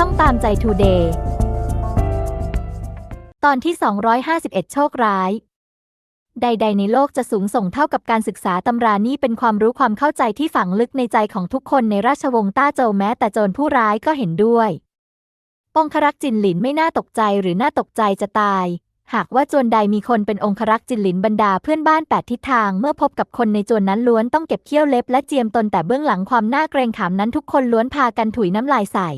ช่องตามใจทูเดย์ตอนที่ 251 โชคร้าย ใด ๆ ในโลกจะสูงส่งเท่ากับการศึกษาตำรานี่เป็นความรู้ความเข้าใจที่ฝังลึกในใจของทุกคนในราชวงศ์ต้าโจวแม้แต่โจรผู้ร้ายก็เห็นด้วยองครักษ์จินหลินไม่น่าตกใจหรือน่าตกใจจะตาย หากว่าจวนใดมีคนเป็นองครักษ์จินหลินบรรดาเพื่อนบ้านแปดทิศทางเมื่อพบกับคนในจวนนั้นล้วนต้องเก็บเขี้ยวเล็บและเจียมตนแต่เบื้องหลังความน่าเกรงขามนั้นทุกคนล้วนพากันถุยน้ำลายใส่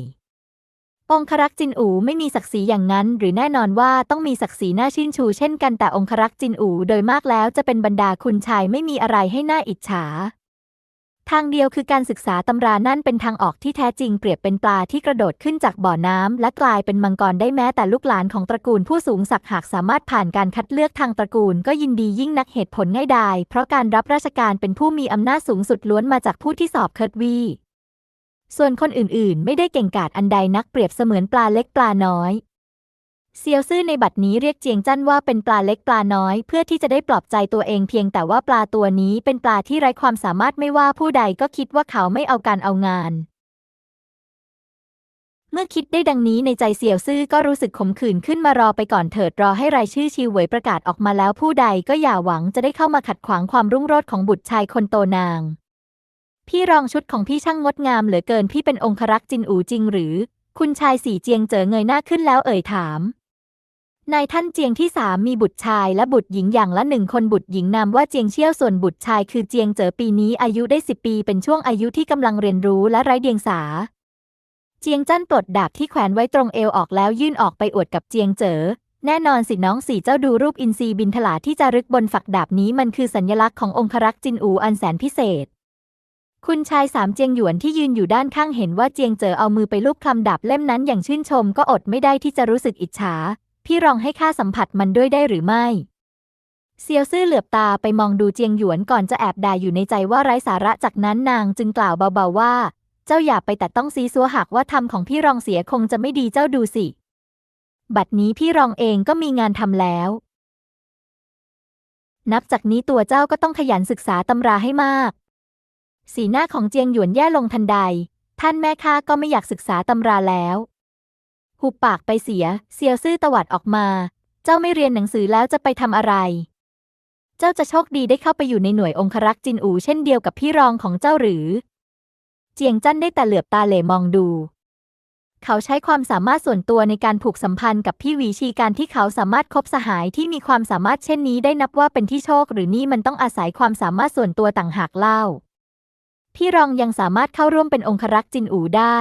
องครักษ์จินอูไม่มีศักดิ์ศรีอย่างนั้น หรือแน่นอนว่าต้องมีศักดิ์ศรีน่าชื่นชูเช่นกันแต่องครักษ์จินอูโดยมากแล้วจะเป็นบรรดาคุณชายไม่มีอะไรให้น่าอิจฉา ทางเดียวคือการศึกษาตำรานั่นเป็นทางออกที่แท้จริงเปรียบเป็นปลาที่กระโดดขึ้นจากบ่อน้ำและกลายเป็นมังกรได้แม้แต่ลูกหลานของตระกูลผู้สูงศักดิ์หากสามารถผ่านการคัดเลือกทางตระกูลก็ยินดียิ่งนักเหตุผลง่ายดายเพราะการรับราชการเป็นผู้มีอำนาจสูงสุดล้วนมาจากผู้ที่สอบเคิร์ดวี ส่วนคนอื่นๆ ไม่ได้เก่งกาจอันใดนักเปรียบเสมือนปลาเล็กปลาน้อยเซียวซื่อในบัดนี้เรียกเจียงจั้นว่าเป็นปลาเล็กปลาน้อย เพื่อที่จะได้ปลอบใจตัวเองเพียงแต่ว่าปลาตัวนี้เป็นปลาที่ไร้ความสามารถไม่ว่าผู้ใดก็คิดว่าเขาไม่เอาการเอางาน เมื่อคิดได้ดังนี้ในใจเสี่ยวซื่อก็รู้สึกขมขื่นขึ้นมารอไปก่อนเถิดรอให้รายชื่อชิวเหวยประกาศออกมาแล้วผู้ใดก็อย่าหวังจะได้เข้ามาขัดขวางความรุ่งโรจน์ของบุตรชายคนโตนาง พี่รองชุดของพี่ช่างงดงามเหลือเกินพี่เป็นองครักษ์จินอูจริงหรือ คุณชายสีเจียงเจอเงยหน้าขึ้นแล้วเอ่ยถามนายท่านเจียงที่สามมีบุตรชายและบุตรหญิงอย่างละหนึ่งคนบุตรหญิงนามว่าเจียงเชี่ยวส่วนบุตรชายคือเจียงเจอปีนี้อายุได้สิบปีเป็นช่วงอายุที่กำลังเรียนรู้และไร้เดียงสา เจียงจั้นปลดดาบที่แขวนไว้ตรงเอวออกแล้วยื่นออกไปอวดกับเจียงเจอ แน่นอนสิน้องสี่เจ้าดูรูปอินทรีบินทลาที่จะรึกบนฝักดาบนี้มันคือสัญลักษณ์ขององครักษ์จินอูอันแสนพิเศษ คุณชายสามเจียงหยวนที่ยืนอยู่ด้านข้างเห็นว่าเจียงเจอเอามือไปลูบคลำดาบเล่มนั้นอย่างชื่นชมก็อดไม่ได้ที่จะรู้สึกอิจฉา พี่รองให้ข้าสัมผัสมันด้วยได้หรือไม่เซียวซื่อเหลือบตาไปมองดูเจียงหยวนก่อนจะแอบด่าอยู่ในใจว่าไร้สาระจากนั้นนางจึงกล่าวเบาๆว่า เจ้าอย่าไปแต่ต้องซีซัวหากว่าทำของพี่รองเสียคงจะไม่ดีเจ้าดูสิ บัดนี้พี่รองเองก็มีงานทำแล้ว นับจากนี้ตัวเจ้าก็ต้องขยันศึกษาตำราให้มาก สีหน้าของเจียงหยวนแย่ลงทันใด ท่านแม่ข้าก็ไม่อยากศึกษาตำราแล้ว หุบปากไปเสีย เซียวซื่อตวัดออกมา เจ้าไม่เรียนหนังสือแล้วจะไปทำอะไร เจ้าจะโชคดีได้เข้าไปอยู่ในหน่วยองครักษ์จินอูเช่นเดียวกับพี่รองของเจ้าหรือ เจียงจั้นได้แต่เหลือบตาเหล่มองดูเขาใช้ความสามารถส่วนตัวในการผูกสัมพันธ์กับพี่วีชีการที่เขาสามารถคบสหายที่มีความสามารถเช่นนี้ได้นับว่าเป็นที่โชคหรือนี่มันต้องอาศัยความสามารถส่วนตัวต่างหากเล่า พี่รองยังสามารถเข้าร่วมเป็นองครักษ์จินอูได้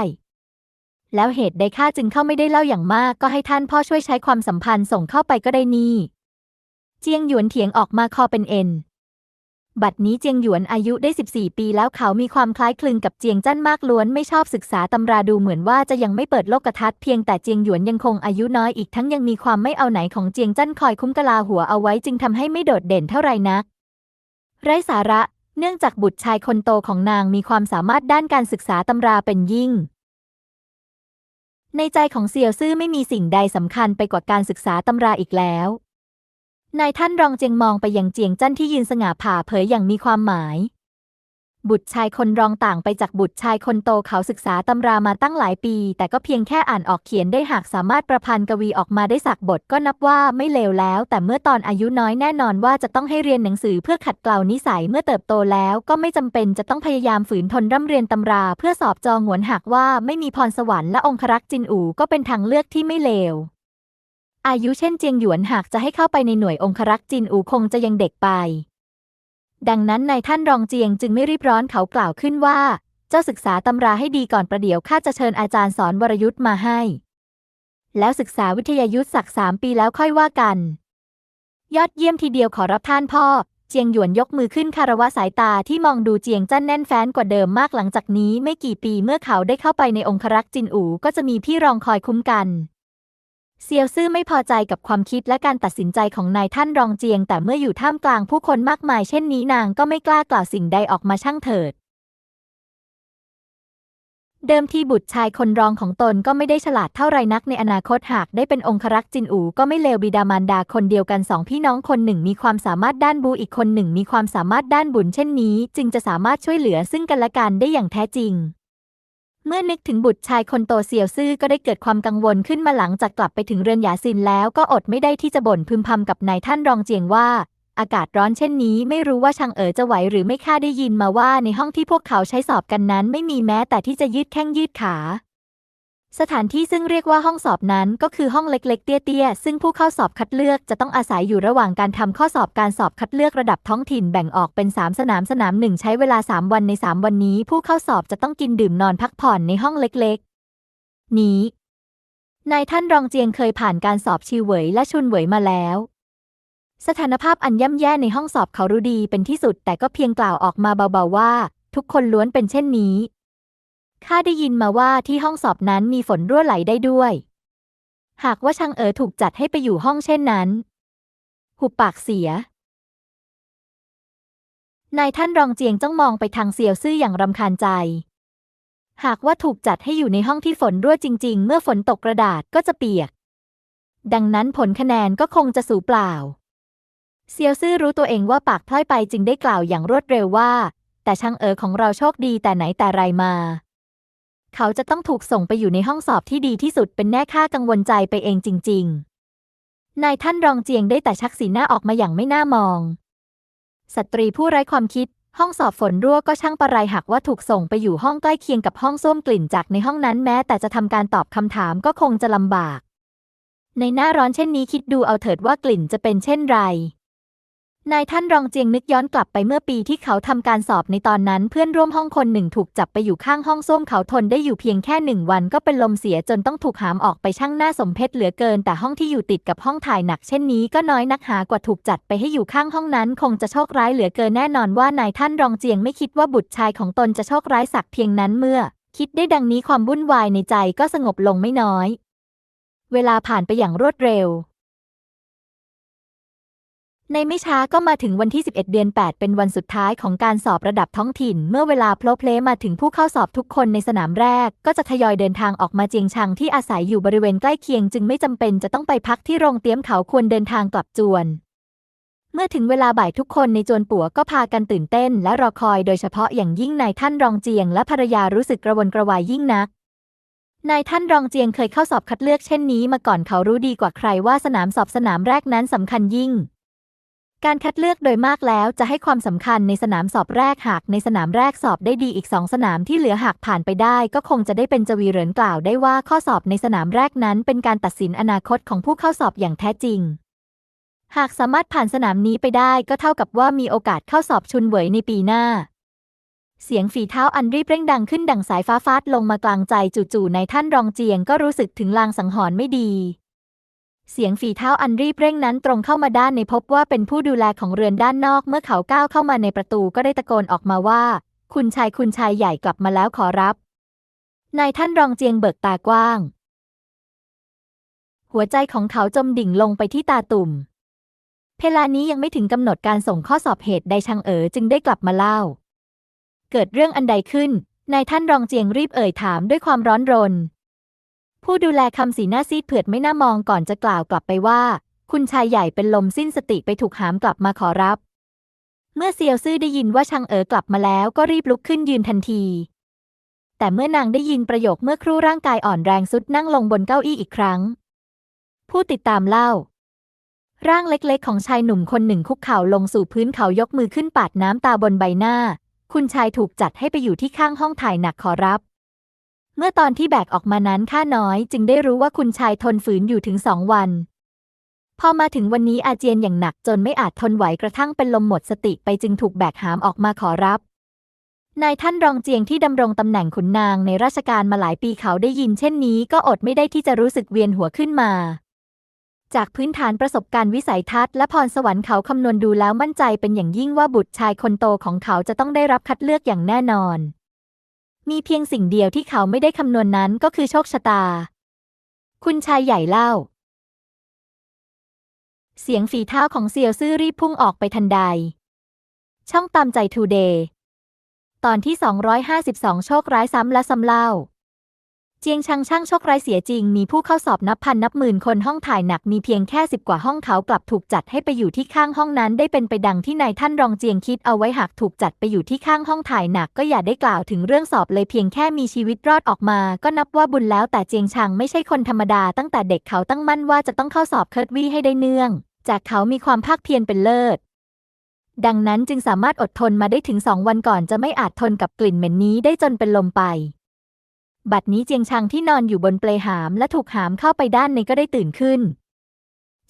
แล้วเหตุใดข้าจึงเข้าไม่ได้เล่าอย่างมาก ก็ให้ท่านพ่อช่วยใช้ความสัมพันธ์ส่งเข้าไปก็ได้นี่ เจียงหยวนเถียงออกมาคอเป็นเอ็น บัดนี้เจียงหยวนอายุได้ 14 ปีแล้วเขามีความคล้ายคลึงกับเจียงจั้นมากล้วนไม่ชอบศึกษาตำราดูเหมือนว่าจะยังไม่เปิดโลกทัศน์เพียงแต่เจียงหยวนยังคงอายุน้อยอีกทั้งยังมีความไม่เอาไหนของเจียงจั้นคอยคุ้มกะลาหัวเอาไว้จึงทำให้ไม่โดดเด่นเท่าไหร่นักไร้สาระ เนื่องจากบุตรชายคนโตของนางมีความสามารถด้านการศึกษาตำราเป็นยิ่ง ในใจของเซียวซื่อไม่มีสิ่งใดสำคัญไปกว่าการศึกษาตำราอีกแล้วนายท่านรองเจียงมองไปยังเจียงจั้นที่ยืนสง่าผ่าเผยอย่างมีความหมาย บุตรชายคนรองต่างไปจากบุตรชายคนโตเขาศึกษาตำรามาตั้งหลายปี แต่ก็เพียงแค่อ่านออกเขียนได้หากสามารถประพันธ์กวีออกมาได้สักบทก็นับว่าไม่เลวแล้ว แต่เมื่อตอนอายุน้อยแน่นอนว่าจะต้องให้เรียนหนังสือเพื่อขัดเกลานิสัยเมื่อเติบโตแล้ว ก็ไม่จำเป็นจะต้องพยายามฝืนทนร่ำเรียนตำราเพื่อสอบจองหวนหากว่าไม่มีพรสวรรค์และองครักษ์จินอูก็เป็นทางเลือกที่ไม่เลวอายุเช่นเจียงหยวนหากจะให้เข้าไปในหน่วยองครักษ์จินอูคงจะยังเด็กไป ดังนั้นนายท่านรองเจียงจึงไม่รีบร้อนเขากล่าวขึ้นว่า เจ้าศึกษาตำราให้ดีก่อนประเดี๋ยวข้าจะเชิญอาจารย์สอนวรยุทธ์มาให้ แล้วศึกษาวิทยายุทธสักสามปีแล้วค่อยว่ากัน ยอดเยี่ยมทีเดียวขอรับท่านพ่อ เจียงหยวนยกมือขึ้นคารวะสายตาที่มองดูเจียงจั้นแน่นแฟ้นกว่าเดิมมากหลังจากนี้ไม่กี่ปีเมื่อเขาได้เข้าไปในองครักษ์จินอูก็จะมีพี่รองคอยคุ้มกัน เซียวซื่อไม่พอใจกับความคิดและการตัดสินใจของนายท่านรองเจียง แต่เมื่ออยู่ท่ามกลางผู้คนมากมายเช่นนี้นางก็ไม่กล้ากล่าวสิ่งใดออกมาช่างเถิด เดิมทีบุตรชายคนรองของตนก็ไม่ได้ฉลาดเท่าไรนักในอนาคตหากได้เป็นองครักษ์จินอูก็ไม่เลวบิดามารดาคนเดียวกันสองพี่น้องคนหนึ่งมีความสามารถด้านบูอีกคนหนึ่งมีความสามารถด้านบุญเช่นนี้ จึงจะสามารถช่วยเหลือซึ่งกันและกันได้อย่างแท้จริง เมื่อนึกถึงบุตรชายคนโตเสี่ยวซื่อก็ได้เกิดความกังวลขึ้นมาหลังจากกลับไปถึงเรือนหยาซินแล้วก็อดไม่ได้ที่จะบ่นพึมพำกับนายท่านรองเจียงว่า อากาศร้อนเช่นนี้ ไม่รู้ว่าช่างเอ๋อจะไหวหรือไม่ข้าได้ยินมาว่าในห้องที่พวกเขาใช้สอบกันนั้น ไม่มีแม้แต่ที่จะยืดแข้งยืดขา สถานที่ซึ่งเรียกว่าห้องสอบนั้นก็คือห้องเล็กๆ เตี้ยๆ ซึ่งผู้เข้าสอบคัดเลือกจะต้องอาศัยอยู่ระหว่างการทำข้อสอบการสอบคัดเลือกระดับท้องถิ่นแบ่งออกเป็น 3 สนามสนามหนึ่งใช้เวลา 3 วันใน 3 วันนี้ ผู้เข้าสอบจะต้องกินดื่มนอนพักผ่อนในห้องเล็กๆ นี้นายท่านรองเจียงเคยผ่านการสอบชิวเหวยและชุนเหวยมาแล้ว สถานภาพอันย่ำแย่ในห้องสอบเขารู้ดีเป็นที่สุดแต่ก็เพียงกล่าวออกมาเบาๆว่า ทุกคนล้วนเป็นเช่นนี้ ข้าได้ยินมาว่าที่ห้องสอบนั้นมีฝนรั่วไหลได้ด้วย หากว่าช่างเอ๋อถูกจัดให้ไปอยู่ห้องเช่นนั้น หุบปากเสีย นายท่านรองเจียงจ้องมองไปทางเซียวซื่ออย่างรำคาญใจ หากว่าถูกจัดให้อยู่ในห้องที่ฝนรั่วจริง ๆ เมื่อฝนตกกระดาษก็จะเปียก ดังนั้นผลคะแนนก็คงจะสูเปล่า เซียวซื่อรู้ตัวเองว่าปากพล่อยไปจึงได้กล่าวอย่างรวดเร็วว่า แต่ช่างเอ๋อของเราโชคดีแต่ไหนแต่ไรมา เขาจะต้องถูกส่งไปอยู่ในห้องสอบที่ดีที่สุดเป็นแน่ค่ากังวลใจไปเองจริง ๆ นายท่านรองเจียงได้แต่ชักสีหน้าออกมาอย่างไม่น่ามอง สตรีผู้ไร้ความคิด ห้องสอบฝนรั่วก็ช่างประไรหากว่าถูกส่งไปอยู่ห้องใกล้เคียงกับห้องส้วมกลิ่นจากในห้องนั้นแม้ แต่จะทำการตอบคำถามก็คงจะลำบาก ในหน้าร้อนเช่นนี้คิดดูเอาเถิดว่ากลิ่นจะเป็นเช่นไร นายท่านรองเจียงนึกย้อนกลับไปเมื่อปีที่เขาทำการสอบในตอนนั้นเพื่อนร่วมห้องคนหนึ่งถูกจับไปอยู่ข้างห้องส้วมเขาทนได้อยู่เพียงแค่หนึ่งวันก็เป็นลมเสียจนต้องถูกหามออกไปช่างหน้าสมเพชเหลือเกิน แต่ห้องที่อยู่ติดกับห้องถ่ายหนักเช่นนี้ก็น้อยนักหากว่าถูกจัดไปให้อยู่ข้างห้องนั้น คงจะโชคร้ายเหลือเกินแน่นอนว่านายท่านรองเจียงไม่คิดว่าบุตรชายของตนจะโชคร้ายสักเพียงนั้นเมื่อ คิดได้ดังนี้ความวุ่นวายในใจก็สงบลงไม่น้อย เวลาผ่านไปอย่างรวดเร็ว ในไม่ช้าก็มาถึงวันที่ 11 เดือน 8 เป็นวันสุดท้ายของการสอบระดับท้องถิ่น เมื่อเวลาโพลเพลมาถึงผู้เข้าสอบทุกคนในสนามแรก ก็จะทยอยเดินทางออกมาเจียงชังที่อาศัยอยู่บริเวณใกล้เคียง จึงไม่จำเป็นจะต้องไปพักที่โรงเตี้ยมเขาควรเดินทางกลับจวน เมื่อถึงเวลาบ่ายทุกคนในจวนปัวก็พากันตื่นเต้น และรอคอยโดยเฉพาะอย่างยิ่งนายท่านรองเจียง และภรรยารู้สึกกระวนกระวายยิ่งนักนายท่านรองเจียงเคยเข้าสอบคัดเลือกเช่นนี้มาก่อนเขารู้ดีกว่าใครว่าสนามสอบสนามแรกนั้นสำคัญยิ่ง การคัดเลือกโดยมากแล้วจะให้ความสำคัญในสนามสอบแรกหากในสนามแรกสอบได้ดีอีกสองสนามที่เหลือหากผ่านไปได้ ก็คงจะได้เป็นจวีเหรินกล่าวได้ว่าข้อสอบในสนามแรกนั้น เป็นการตัดสินอนาคตของผู้เข้าสอบอย่างแท้จริง หากสามารถผ่านสนามนี้ไปได้ก็เท่ากับว่ามีโอกาสเข้าสอบชุนเหวยในปีหน้า เสียงฝีเท้าอันรีบเร่งดังขึ้นดังสายฟ้าฟาดลงมากลางใจจู่ๆในท่านรองเจียงก็รู้สึกถึงลางสังหรณ์ไม่ดี เสียงฝีเท้าอันรีบเร่งนั้นตรงเข้ามาด้านในพบว่าเป็นผู้ดูแลของเรือนด้านนอกเมื่อเขาก้าวเข้ามาในประตูก็ได้ตะโกนออกมาว่า คุณชายคุณชายใหญ่กลับมาแล้วขอรับ นายท่านรองเจียงเบิกตากว้าง หัวใจของเขาจมดิ่งลงไปที่ตาตุ่ม เพลานี้ยังไม่ถึงกำหนดการส่งข้อสอบเหตุใดช่างเอ๋อจึงได้กลับมาเล่า เกิดเรื่องอันใดขึ้นนายท่านรองเจียงรีบเอ่ยถามด้วยความร้อนรน ผู้ดูแลคำสีหน้าซีดเผือดไม่น่ามองก่อนจะกล่าวกลับไปว่า คุณชายใหญ่เป็นลมสิ้นสติไปถูกหามกลับมาขอรับ เมื่อเซียวซื่อได้ยินว่าช่างเอ๋อกลับมาแล้วก็รีบลุกขึ้นยืนทันที แต่เมื่อนางได้ยินประโยคเมื่อครู่ร่างกายอ่อนแรงสุดนั่งลงบนเก้าอี้อีกครั้ง ผู้ติดตามเล่า ร่างเล็กๆ ของชายหนุ่มคนหนึ่งคุกเข่าลงสู่พื้นเขายกมือขึ้นปาดน้ำตาบนใบหน้า คุณชายถูกจัดให้ไปอยู่ที่ข้างห้องถ่ายหนักขอรับ เมื่อตอนที่แบกออกมานั้นข้าน้อยจึงได้รู้ว่าคุณชายทนฝืนอยู่ถึงสองวัน พอมาถึงวันนี้อาเจียนอย่างหนักจนไม่อาจทนไหวกระทั่งเป็นลมหมดสติไปจึงถูกแบกหามออกมาขอรับ นายท่านรองเจียงที่ดำรงตำแหน่งขุนนางในราชการมาหลายปีเขาได้ยินเช่นนี้ก็อดไม่ได้ที่จะรู้สึกเวียนหัวขึ้นมาจากพื้นฐานประสบการณ์วิสัยทัศน์และพรสวรรค์เขาคำนวณดูแล้วมั่นใจเป็นอย่างยิ่งว่าบุตรชายคนโตของเขาจะต้องได้รับคัดเลือกอย่างแน่นอน มีเพียงสิ่งเดียวที่เขาไม่ได้คำนวณนนั้นก็คือโชคชะตา คุณชายใหญ่เล่า เสียงฝีเท้าของเซียวซื่อรีบพุ่งออกไปทันใด ช่องตามใจทูเดย์ ตอนที่ 252 โชคร้ายซ้ำและซ้ำเล่า เจียงชังช่างโชคร้ายเสียจริง มีผู้เข้าสอบนับพันนับหมื่นคนห้องถ่ายหนักมีเพียงแค่สิบกว่าห้องเขากลับถูกจัดให้ไปอยู่ที่ข้างห้องนั้น ได้เป็นไปดังที่นายท่านรองเจียงคิดเอาไว้หากถูกจัดไปอยู่ที่ข้างห้องถ่ายหนักก็อย่าได้กล่าวถึงเรื่องสอบเลยเพียงแค่มีชีวิตรอดออกมา ก็นับว่าบุญแล้วแต่เจียงชังไม่ใช่คนธรรมดา ตั้งแต่เด็กเขาตั้งมั่นว่าจะต้องเข้าสอบเคิร์ดวี่ให้ได้เนื่อง จากเขามีความภาคเพียรเป็นเลิศดังนั้นจึงสามารถอดทนมาได้ถึงสองวันก่อนจะไม่อาจทนกับกลิ่นเหม็นนี้ได้จนเป็นลมไป บัดนี้เจียงชังที่นอนอยู่บนเปลหามและถูกหามเข้าไปด้านในก็ได้ตื่นขึ้น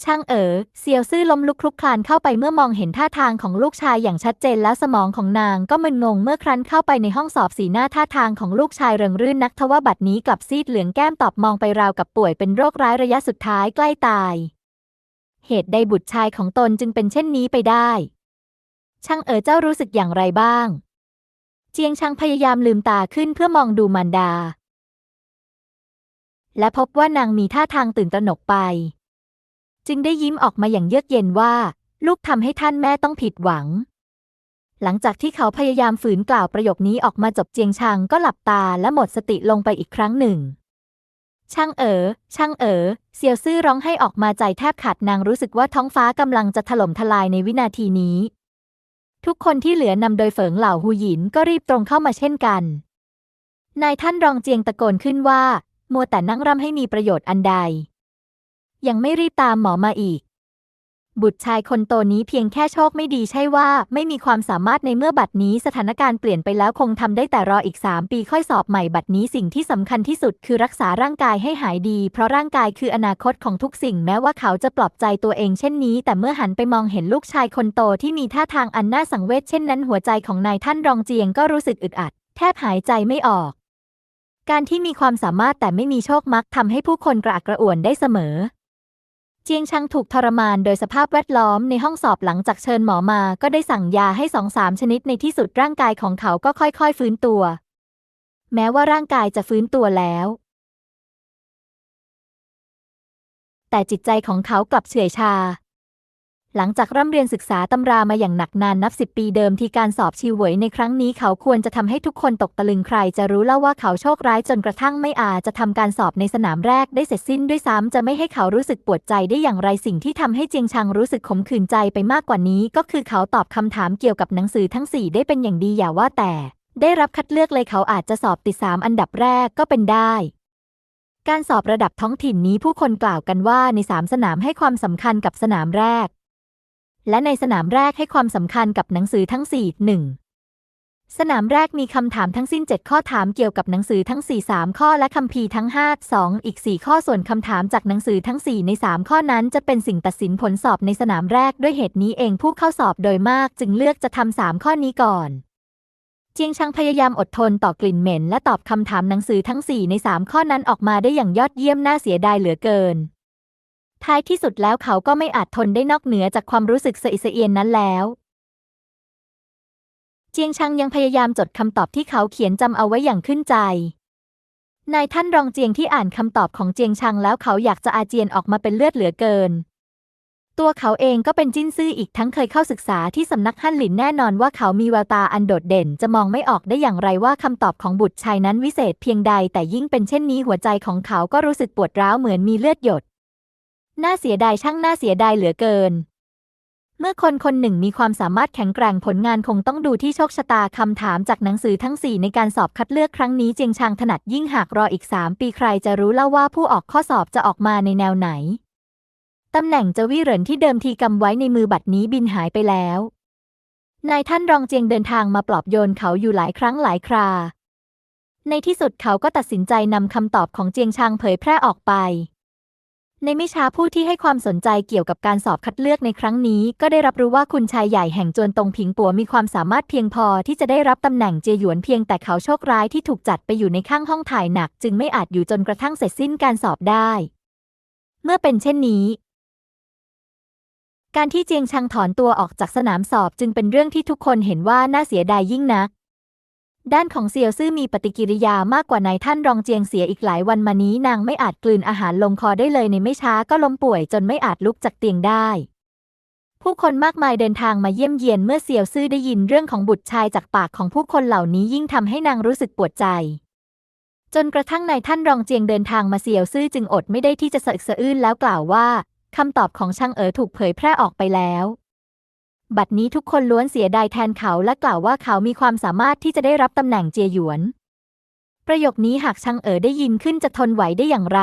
ช่างเอ๋อเซียวซื่อล้มลุกคลุกคลานเข้าไปเมื่อมองเห็นท่าทางของลูกชายอย่างชัดเจนแล้วสมองของนางก็มึนงงเมื่อครั้นเข้าไปในห้องสอบสีหน้าท่าทางของลูกชายเริงรื่นนักทว่าบัดนี้กลับซีดเหลืองแก้มตอบมองไปราวกับป่วยเป็นโรคร้ายระยะสุดท้ายใกล้ตาย เหตุใดบุตรชายของตนจึงเป็นเช่นนี้ไปได้ ช่างเอ๋อเจ้ารู้สึกอย่างไรบ้าง เจียงชังพยายามลืมตาขึ้นเพื่อมองดูมารดา และพบว่านางมีท่าทางตื่นตระหนกไป จึงได้ยิ้มออกมาอย่างเยือกเย็นว่า ลูกทำให้ท่านแม่ต้องผิดหวัง หลังจากที่เขาพยายามฝืนกล่าวประโยคนี้ออกมาจบเจียงชังก็หลับตาและหมดสติลงไปอีกครั้งหนึ่ง ช่างเอ๋อช่างเอ๋อเซียวซื่อร้องให้ออกมาใจแทบขาดนางรู้สึกว่าท้องฟ้ากำลังจะถล่มทลายในวินาทีนี้ ทุกคนที่เหลือนำโดยเฝิงเหล่าหูหยินก็รีบตรงเข้ามาเช่นกันนายท่านรองเจียงตะโกนขึ้นว่า มัวแต่นั่งร่ำให้มีประโยชน์อันใด ยังไม่รีบตามหมอมาอีก บุตรชายคนโตนี้เพียงแค่โชคไม่ดีใช่ว่า ไม่มีความสามารถในเมื่อบัดนี้สถานการณ์เปลี่ยนไปแล้วคงทำได้แต่รออีกสามปีค่อยสอบใหม่บัดนี้สิ่งที่สำคัญที่สุดคือรักษาร่างกายให้หายดี เพราะร่างกายคืออนาคตของทุกสิ่งแม้ว่าเขาจะปลอบใจตัวเองเช่นนี้ แต่เมื่อหันไปมองเห็นลูกชายคนโตที่มีท่าทางอันน่าสังเวชเช่นนั้นหัวใจของนายท่านรองเจียงก็รู้สึกอึดอัด แทบหายใจไม่ออก การที่มีความสามารถแต่ไม่มีโชคมักทำให้ผู้คนกระอักกระอ่วนได้เสมอ เจียงชังถูกทรมานโดยสภาพแวดล้อมในห้องสอบหลังจากเชิญหมอมาก็ได้สั่งยาให้สองสามชนิดในที่สุดร่างกายของเขาก็ค่อยๆ ฟื้นตัว แม้ว่าร่างกายจะฟื้นตัวแล้ว แต่จิตใจของเขากลับเฉื่อยชา หลังจากร่ำเรียนศึกษาตำรามาอย่างหนักนานนับสิบปีเดิมที่การสอบชิวเหวยในครั้งนี้เขาควรจะทำให้ทุกคนตกตะลึงใครจะรู้เล่าว่าเขาโชคร้ายจนกระทั่งไม่อาจจะทำการสอบในสนามแรกได้เสร็จสิ้นด้วยซ้ำจะไม่ให้เขารู้สึกปวดใจได้อย่างไรสิ่งที่ทำให้เจียงชังรู้สึกขมขื่นใจไปมากกว่านี้ ก็คือเขาตอบคำถามเกี่ยวกับหนังสือทั้งสี่ได้เป็นอย่างดีอย่าว่าแต่ ได้รับคัดเลือกเลยเขาอาจจะสอบติดสามอันดับแรกก็เป็นได้การสอบระดับท้องถิ่นนี้ผู้คนกล่าวกันว่าในสามสนามให้ความสำคัญกับสนามแรก และในสนามแรกให้ความสำคัญกับหนังสือทั้งสี่หนึ่งสนามแรกมีคำถามทั้งสิ้น 7 ข้อถามเกี่ยวกับหนังสือทั้ง 4 3 ข้อและคัมภีร์ทั้ง 5 2 อีก 4 ข้อส่วนคำถามจากหนังสือทั้ง 4 ใน 3 ข้อนั้นจะเป็นสิ่งตัดสินผลสอบในสนามแรกด้วยเหตุนี้เองผู้เข้าสอบโดยมากจึงเลือกจะทำสามข้อนี้ก่อนเจียงชังพยายามอดทนต่อกลิ่นเหม็น และตอบคำถามหนังสือทั้ง 4 ใน 3 ข้อนั้นออกมาได้อย่างยอดเยี่ยมน่าเสียดายเหลือเกิน ท้ายที่สุดแล้วเขาก็ไม่อาจทนได้นอกเหนือจากความรู้สึกสะอิสะเอียนนั้นแล้วเจียงชังยังพยายามจดคำตอบที่เขาเขียนจำเอาไว้อย่างขึ้นใจ นายท่านรองเจียงที่อ่านคำตอบของเจียงชังแล้วเขาอยากจะอาเจียนออกมาเป็นเลือดเหลือเกิน ตัวเขาเองก็เป็นจิ้นซื่ออีกทั้งเคยเข้าศึกษาที่สำนักฮั่นหลินแน่นอนว่าเขามีแววตาอันโดดเด่นจะมองไม่ออกได้อย่างไรว่าคำตอบของบุตรชายนั้นวิเศษเพียงใดแต่ยิ่งเป็นเช่นนี้หัวใจของเขาก็รู้สึกปวดร้าวเหมือนมีเลือดหยด น่าเสียดายช่างน่าเสียดายเหลือเกิน เมื่อคนคนหนึ่งมีความสามารถแข็งแกร่งผลงานคงต้องดูที่โชคชะตาคำถามจากหนังสือทั้ง 4 ในการสอบคัดเลือกครั้งนี้เจียงชางถนัดยิ่งหากรออีก 3 ปีใครจะรู้เล่าว่าผู้ออกข้อสอบจะออกมาในแนวไหนตำแหน่งเจวี่เหรินที่เดิมทีกำไว้ในมือบัดนี้บินหายไปแล้วนายท่านรองเจียงเดินทางมาปลอบโยนเขาอยู่หลายครั้งหลายครา ในที่สุดเขาก็ตัดสินใจนำคำตอบของเจียงชางเผยแพร่ออกไป ในไม่ช้าผู้ที่ให้ความสนใจเกี่ยวกับการสอบคัดเลือกในครั้งนี้ ก็ได้รับรู้ว่าคุณชายใหญ่แห่งจวนตงผิงปัวมีความสามารถเพียงพอที่จะได้รับตำแหน่งเจยหยวนเพียงแต่เขาโชคร้ายที่ถูกจัดไปอยู่ในข้างห้องถ่ายหนัก จึงไม่อาจอยู่จนกระทั่งเสร็จสิ้นการสอบได้ เมื่อเป็นเช่นนี้ การที่เจียงชังถอนตัวออกจากสนามสอบจึงเป็นเรื่องที่ทุกคนเห็นว่าน่าเสียดายยิ่งนัก ด้านของเซียวซื่อมีปฏิกิริยามากกว่านายท่านรองเจียงเสียอีกหลายวันมานี้นางไม่อาจกลืนอาหารลงคอได้เลยในไม่ช้าก็ล้มป่วยจนไม่อาจลุกจากเตียงได้ ผู้คนมากมายเดินทางมาเยี่ยมเยียนเมื่อเซียวซื่อได้ยินเรื่องของบุตรชายจากปากของผู้คนเหล่านี้ยิ่งทำให้นางรู้สึกปวดใจ จนกระทั่งนายท่านรองเจียงเดินทางมาเซียวซื่อจึงอดไม่ได้ที่จะสะอึกสะอื้นแล้วกล่าวว่าคำตอบของช่างเอ๋อถูกเผยแพร่ออกไปแล้ว บัดนี้ทุกคนล้วนเสียดายแทนเขาและกล่าวว่าเขามีความสามารถที่จะได้รับตำแหน่งเจียหยวน ประโยคนี้หากช่างเอ๋อได้ยินขึ้นจะทนไหวได้อย่างไร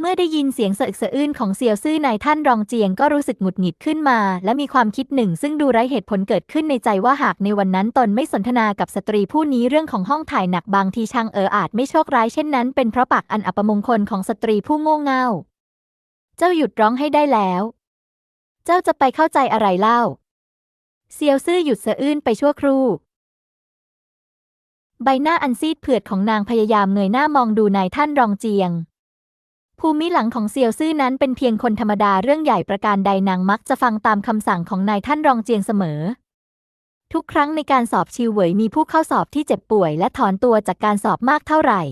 เมื่อได้ยินเสียงสะอึกสะอื้นของเซียวซื่อนายท่านรองเจียงก็รู้สึกหงุดหงิดขึ้นมา และมีความคิดหนึ่งซึ่งดูไร้เหตุผลเกิดขึ้นในใจว่าหากในวันนั้นตนไม่สนทนากับสตรีผู้นี้เรื่องของห้องถ่ายหนักบางทีช่างเอ๋ออาจไม่โชคร้ายเช่นนั้นเป็นเพราะปากอันอัปมงคลของสตรีผู้โง่เง่า เจ้าหยุดร้องให้ได้แล้ว เจ้าจะไปเข้าใจอะไรเล่า เซียวซื่อหยุดสะอื้นไปชั่วครู่ ใบหน้าอันซีดเผือดของนางพยายามเงยหน้ามองดูนายท่านรองเจียง ภูมิหลังของเซียวซื่อนั้นเป็นเพียงคนธรรมดาเรื่องใหญ่ประการใดนางมักจะฟังตามคำสั่งของนายท่านรองเจียงเสมอ ทุกครั้งในการสอบชิวเหวยมีผู้เข้าสอบที่เจ็บป่วยและถอนตัวจากการสอบมากเท่าไหร่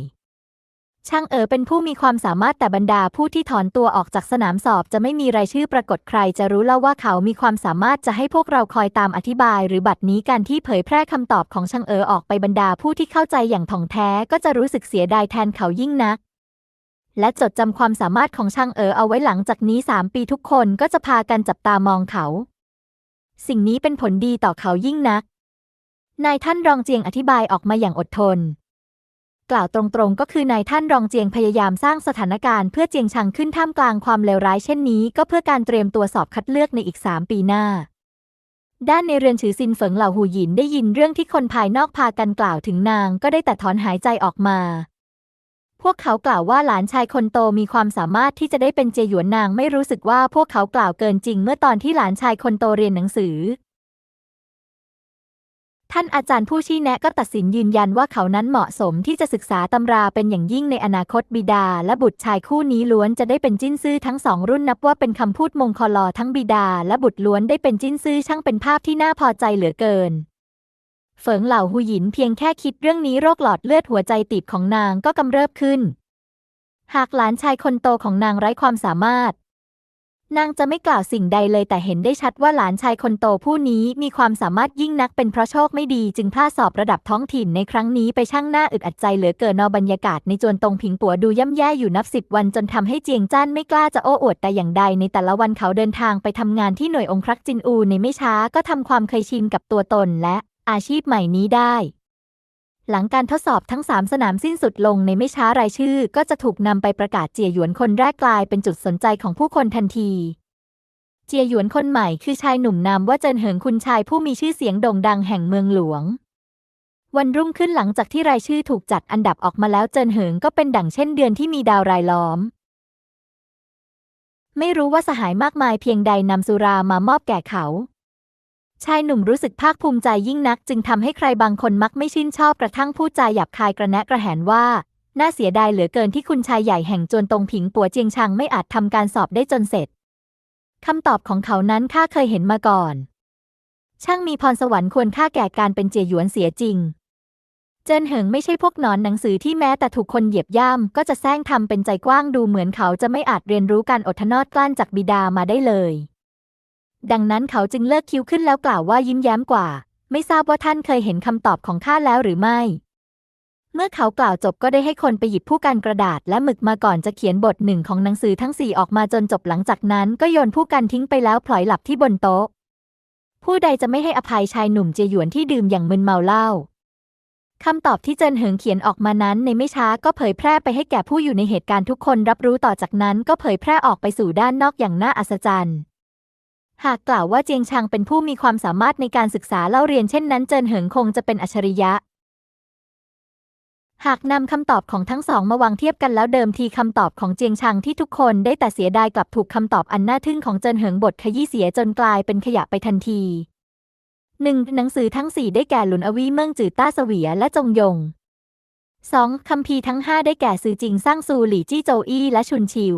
ช่างเอ๋อเป็นผู้มีความสามารถแต่บรรดาผู้ที่ถอนตัวออกจากสนามสอบจะไม่มีรายชื่อปรากฏใครจะรู้เล่าว่าเขามีความสามารถจะให้พวกเราคอยตามอธิบาย หรือบัดนี้การที่เผยแพร่คำตอบของช่างเอ๋อออกไปบรรดาผู้ที่เข้าใจอย่างถ่องแท้ก็จะรู้สึกเสียดายแทนเขายิ่งนัก และจดจำความสามารถของช่างเอ๋อเอาไว้หลังจากนี้สามปีทุกคนก็จะพากันจับตามองเขา สิ่งนี้เป็นผลดีต่อเขายิ่งนักนายท่านรองเจียงอธิบายออกมาอย่างอดทน กล่าวตรงๆ ก็คือนายท่านรองเจียงพยายามสร้างสถานการณ์เพื่อเจียงชังขึ้นท่ามกลางความเลวร้ายเช่นนี้ ก็เพื่อการเตรียมตัวสอบคัดเลือกในอีกสามปีหน้า ด้านในเรือนฉือซินเฟิงเหล่าหูหยินได้ยินเรื่องที่คนภายนอกพากันกล่าวถึงนางก็ได้แต่ถอนหายใจออกมา พวกเขากล่าวว่าหลานชายคนโตมีความสามารถที่จะได้เป็นเจหยวนนางไม่รู้สึกว่าพวกเขากล่าวเกินจริง เมื่อตอนที่หลานชายคนโตเรียนหนังสือ ท่านอาจารย์ผู้ชี้แนะก็ตัดสินยืนยันว่าเขานั้นเหมาะสมที่จะศึกษาตำราเป็นอย่างยิ่งในอนาคตบิดา และบุตรชายคู่นี้ล้วนจะได้เป็นจิ้นซื่อทั้งสองรุ่นนับว่าเป็นคำพูดมงคลลอทั้งบิดา และบุตรล้วนได้เป็นจิ้นซื่อช่างเป็นภาพที่น่าพอใจเหลือเกิน เฟิงเหล่าหูหยินเพียงแค่คิดเรื่องนี้โรคหลอดเลือดหัวใจตีบของนางก็กำเริบขึ้น หากหลานชายคนโตของนางไร้ความสามารถ นางจะไม่กล่าวสิ่งใดเลยแต่เห็นได้ชัดว่าหลานชายคนโตผู้นี้มีความสามารถยิ่งนักเป็นเพราะโชคไม่ดีจึงพลาดสอบระดับท้องถิ่นในครั้งนี้ไปช่างหน้าอึดอัดใจเหลือเกินนอบรรยากาศในจวนตรงผิงปัวดูย่ำแย่อยู่นับสิบวันจนทำให้เจียงจ้านไม่กล้าจะโอ้อวดแต่อย่างใดในแต่ละวันเขาเดินทางไปทำงานที่หน่วยองครักษ์จินอูในไม่ช้าก็ทำความเคยชินกับตัวตนและอาชีพใหม่นี้ได้ หลังการทดสอบทั้ง 3 สนามสิ้นสุดลงในไม่ช้ารายชื่อ ก็จะถูกนำไปประกาศเจียหยวนคนแรกกลายเป็นจุดสนใจของผู้คนทันที เจียหยวนคนใหม่คือชายหนุ่มนามว่าเจินเหิงคุณชายผู้มีชื่อเสียงโด่งดังแห่งเมืองหลวง วันรุ่งขึ้นหลังจากที่รายชื่อถูกจัดอันดับออกมาแล้วเจินเหิงก็เป็นดั่งเช่นเดือนที่มีดาวรายล้อม ไม่รู้ว่าสหายมากมายเพียงใดนำสุรามามอบแก่เขา ชายหนุ่มรู้สึกภาคภูมิใจยิ่งนัก จึงทำให้ใครบางคนมักไม่ชื่นชอบกระทั่งพูดจาหยาบคายกระแนะกระแหนว่า น่าเสียดายเหลือเกินที่คุณชายใหญ่แห่งจวนตงผิงปัวเจียงชังไม่อาจทำการสอบได้จนเสร็จคำตอบของเขานั้นข้าเคยเห็นมาก่อน ช่างมีพรสวรรค์ควรค่าแก่การเป็นเจียหยวนเสียจริง เจินเหิงไม่ใช่พวกนอนหนังสือที่แม้แต่ถูกคนเหยียบย่ำก็จะแซงทำเป็นใจกว้างดูเหมือนเขาจะไม่อาจเรียนรู้การอดทนอดกลั้นจากบิดามาได้เลย ดังนั้นเขาจึงเลิกคิ้วขึ้นแล้วกล่าวว่ายิ้มแย้มกว่า ไม่ทราบว่าท่านเคยเห็นคำตอบของข้าแล้วหรือไม่ เมื่อเขากล่าวจบก็ได้ให้คนไปหยิบผู้กันกระดาษและหมึกมาก่อนจะเขียนบทหนึ่งของหนังสือทั้งสี่ออกมาจนจบหลังจากนั้นก็โยนผู้กันทิ้งไปแล้วพลอยหลับที่บนโต๊ะ ผู้ใดจะไม่ให้อภัยชายหนุ่มเจยหยวนที่ดื่มอย่างมึนเมาเหล้าคำตอบที่เจินเหิงเขียนออกมานั้นในไม่ช้าก็เผยแพร่ไปให้แก่ผู้อยู่ในเหตุการณ์ทุกคนรับรู้ต่อจากนั้นก็เผยแพร่ออกไปสู่ด้านนอกอย่างน่าอัศจรรย์ หากกล่าวว่าเจียงชังเป็นผู้มีความสามารถในการศึกษาเล่าเรียนเช่นนั้นเจินเหิงคงจะเป็นอัจฉริยะ หากนำคำตอบของทั้งสองมาวางเทียบกันแล้วเดิมทีคำตอบของเจียงชังที่ทุกคนได้แต่เสียดายกลับถูกคำตอบอันน่าทึ่งของเจินเหิงบทขยี้เสียจนกลายเป็นขยะไปทันทีหนึ่งหนังสือทั้งสี่ได้แก่หลุนอวีเมืองจือต้าเสวียและจงยงสองคัมภีร์ทั้งห้าได้แก่ซือจิงสร้างซูหลี่จี้โจอี้และชุนชิว